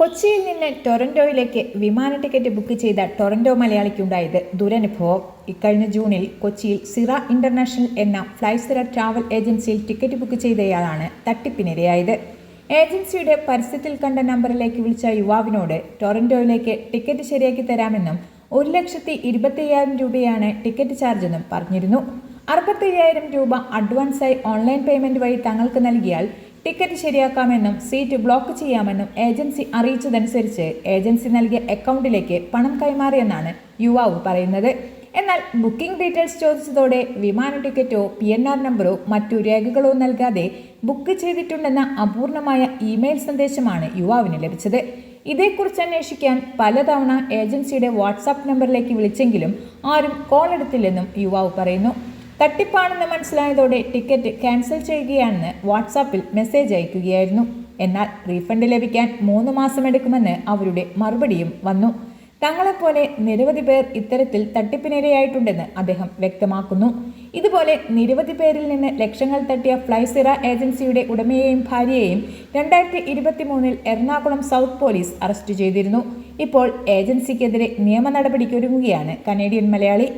കൊച്ചിയിൽ നിന്ന് ടൊറന്റോയിലേക്ക് വിമാന ടിക്കറ്റ് ബുക്ക് ചെയ്ത ടൊറന്റോ മലയാളിക്കുണ്ടായത് ദുരനുഭവം. ഇക്കഴിഞ്ഞ ജൂണിൽ കൊച്ചിയിൽ സിറ ഇന്റർനാഷണൽ എന്ന ഫ്ലൈസിറ ട്രാവൽ ഏജൻസിയിൽ ടിക്കറ്റ് ബുക്ക് ചെയ്തയാളാണ് തട്ടിപ്പിനിരയായത്. ഏജൻസിയുടെ പരസ്യത്തിൽ കണ്ട നമ്പറിലേക്ക് വിളിച്ച യുവാവിനോട് ടൊറന്റോയിലേക്ക് ടിക്കറ്റ് ശരിയാക്കി തരാമെന്നും ഒരു ലക്ഷത്തി ഇരുപത്തയ്യായിരം രൂപയാണ് ടിക്കറ്റ് ചാർജെന്നും പറഞ്ഞിരുന്നു. അറുപത്തയ്യായിരം രൂപ അഡ്വാൻസായി ഓൺലൈൻ പേയ്മെന്റ് വഴി തങ്ങൾക്ക് നൽകിയാൽ ടിക്കറ്റ് ശരിയാക്കാമെന്നും സീറ്റ് ബ്ലോക്ക് ചെയ്യാമെന്നും ഏജൻസി അറിയിച്ചതനുസരിച്ച് ഏജൻസി നൽകിയ അക്കൗണ്ടിലേക്ക് പണം കൈമാറിയെന്നാണ് യുവാവ് പറയുന്നത്. എന്നാൽ ബുക്കിംഗ് ഡീറ്റെയിൽസ് ചോദിച്ചതോടെ വിമാന ടിക്കറ്റോ പി എൻ ആർ നമ്പറോ മറ്റു രേഖകളോ നൽകാതെ ബുക്ക് ചെയ്തിട്ടുണ്ടെന്ന അപൂർണമായ ഇമെയിൽ സന്ദേശമാണ് യുവാവിന് ലഭിച്ചത്. ഇതേക്കുറിച്ച് അന്വേഷിക്കാൻ പലതവണ ഏജൻസിയുടെ വാട്സാപ്പ് നമ്പറിലേക്ക് വിളിച്ചെങ്കിലും ആരും കോൾ എടുത്തില്ലെന്നും യുവാവ് പറയുന്നു. തട്ടിപ്പാണെന്ന് മനസ്സിലായതോടെ ടിക്കറ്റ് ക്യാൻസൽ ചെയ്യുകയാണെന്ന് വാട്സാപ്പിൽ മെസ്സേജ് അയക്കുകയായിരുന്നു. എന്നാൽ റീഫണ്ട് ലഭിക്കാൻ മൂന്ന് മാസമെടുക്കുമെന്ന് അവരുടെ മറുപടിയും വന്നു. തങ്ങളെപ്പോലെ നിരവധി പേർ ഇത്തരത്തിൽ തട്ടിപ്പിനിരയായിട്ടുണ്ടെന്ന് അദ്ദേഹം വ്യക്തമാക്കുന്നു. ഇതുപോലെ നിരവധി പേരിൽ നിന്ന് ലക്ഷങ്ങൾ തട്ടിയ ഫ്ലൈസിറ ഏജൻസിയുടെ ഉടമയെയും ഭാര്യയെയും രണ്ടായിരത്തി ഇരുപത്തി മൂന്നിൽ എറണാകുളം സൗത്ത് പോലീസ് അറസ്റ്റ് ചെയ്തിരുന്നു. ഇപ്പോൾ ഏജൻസിക്കെതിരെ നിയമ നടപടിക്കൊരുങ്ങുകയാണ് കനേഡിയൻ മലയാളി.